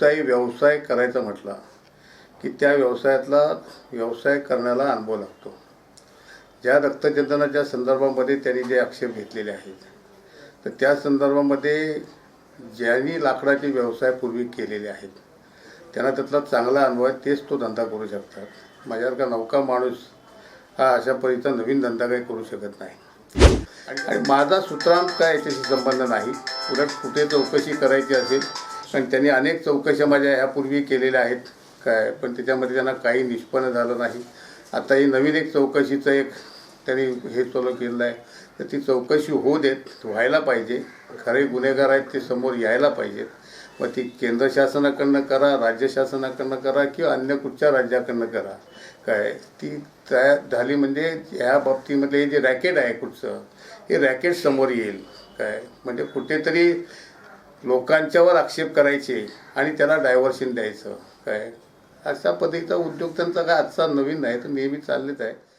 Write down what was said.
कुठचाही व्यवसाय करायचा म्हटला की त्या व्यवसायातला व्यवसाय करण्याला अनुभव लागतो. ज्या रक्तचंदनाच्या संदर्भामध्ये त्यांनी जे आक्षेप घेतलेले आहेत तर त्या संदर्भामध्ये ज्यांनी लाकडाचे व्यवसाय पूर्वी केलेले आहेत त्यांना त्यातला चांगला अनुभव आहे तेच तो धंदा करू शकतात. माझ्यासारखा नौका माणूस हा अशा परीचा नवीन धंदा काही करू शकत नाही. आणि माझा सूत्रांत काय याच्याशी संबंध नाही उलट कुठे चौकशी करायची असेल आणि त्यांनी अनेक चौकशा माझ्या ह्यापूर्वी केलेल्या आहेत. काय? पण त्याच्यामध्ये त्यांना काही निष्पन्न झालं नाही. आता ही नवीन एक चौकशीचं एक त्यांनी हे चालू केलेलं आहे. तर ती चौकशी होऊ देत व्हायला पाहिजे. खरे गुन्हेगार आहेत ते समोर यायला पाहिजेत. मग ती केंद्र शासनाकडनं करा राज्य शासनाकडनं करा किंवा अन्य कुठच्या राज्याकडनं करा. काय? ती तयार झाली म्हणजे ह्या बाबतीमध्ये जे रॅकेट आहे कुठचं हे रॅकेट समोर येईल. काय? म्हणजे कुठेतरी लोकांच्यावर आक्षेप करायचे आणि त्याला डायव्हर्शन द्यायचं. काय? अशा पद्धतीचा उद्योग त्यांचा काय आजचा नवीन नाही तर नेहमी चाललेच आहे.